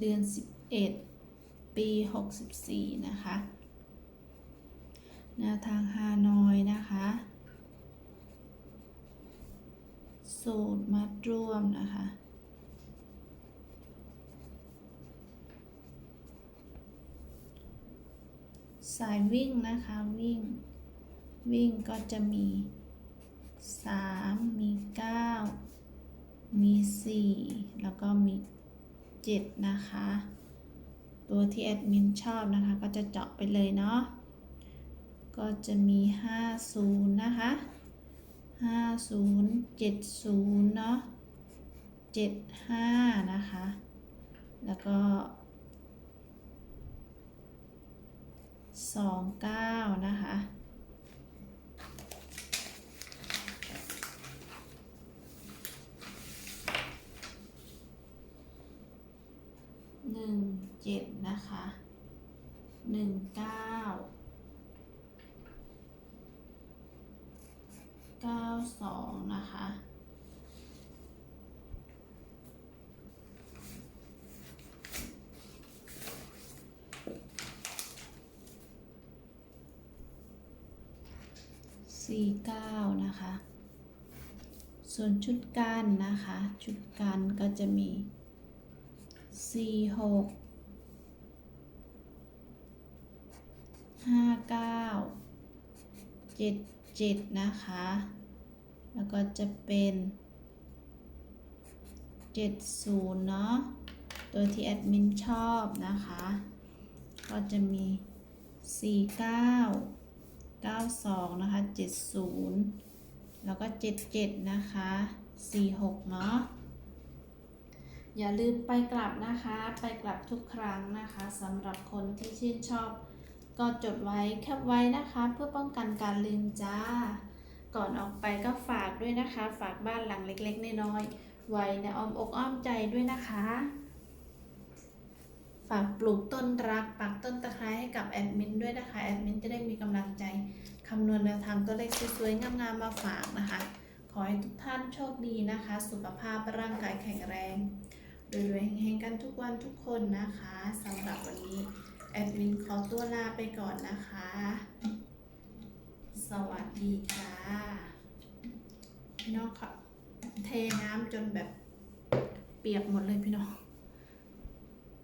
เดือน 11 ปี 64 นะคะแนวทางฮานอยนะคะ สูตรมัดรวมนะคะสายวิ่งนะคะวิ่ง วิ่งก็จะมี 3 มี 9 มี 4 แล้วก็มี 7 นะคะ ตัวที่แอดมินชอบนะคะ ก็จะเจาะไปเลยเนาะก็จะมี 50 นะคะ 50 70 เนาะ75 นะคะ แล้วก็ 29 นะคะ หนึ่งเจ็ดนะคะหนึ่งเก้าเก้าสองนะคะสี่เก้านะคะ ส่วนชุดกันนะคะ ชุดกันก็จะมี สี่หกห้าเก้าเจ็ดเจ็ดนะคะ แล้วก็จะเป็นเจ็ดศูนย์เนาะ ตัวที่แอดมินชอบนะคะ ก็จะมีสี่เก้าเก้าสองนะคะเจ็ดศูนย์แล้วก็เจ็ดเจ็ดนะคะสี่หกเนาะ อย่าลืมไปกลับนะคะ ไปกลับทุกครั้งนะคะสำหรับคนที่ชื่นชอบ ก็จดไว้แคปไว้นะคะ เพื่อป้องกันการลืมจ้า ก่อนออกไปก็ฝากด้วยนะคะ ฝากบ้านหลังเล็กๆน้อยๆไว้ในอ้อมอกอ้อมใจด้วยนะคะ ฝากปลูกต้นรักปักต้นตะไคร้ให้กับแอดมินด้วยนะคะแอดมินจะได้มีกำลังใจคำนวณแนวทางตัวเลขสวยๆงามๆมาฝากนะคะ ขอให้ทุกท่านโชคดีนะคะ สุขภาพร่างกายแข็งแรง รวยๆแห่งๆกันทุกวันทุกคนนะคะสำหรับวันนี้แอดมินขอตัวลาไปก่อนนะคะ สวัสดีจ้าพี่น้องค่ะเทน้ำจนแบบเปียกหมดเลยพี่น้อง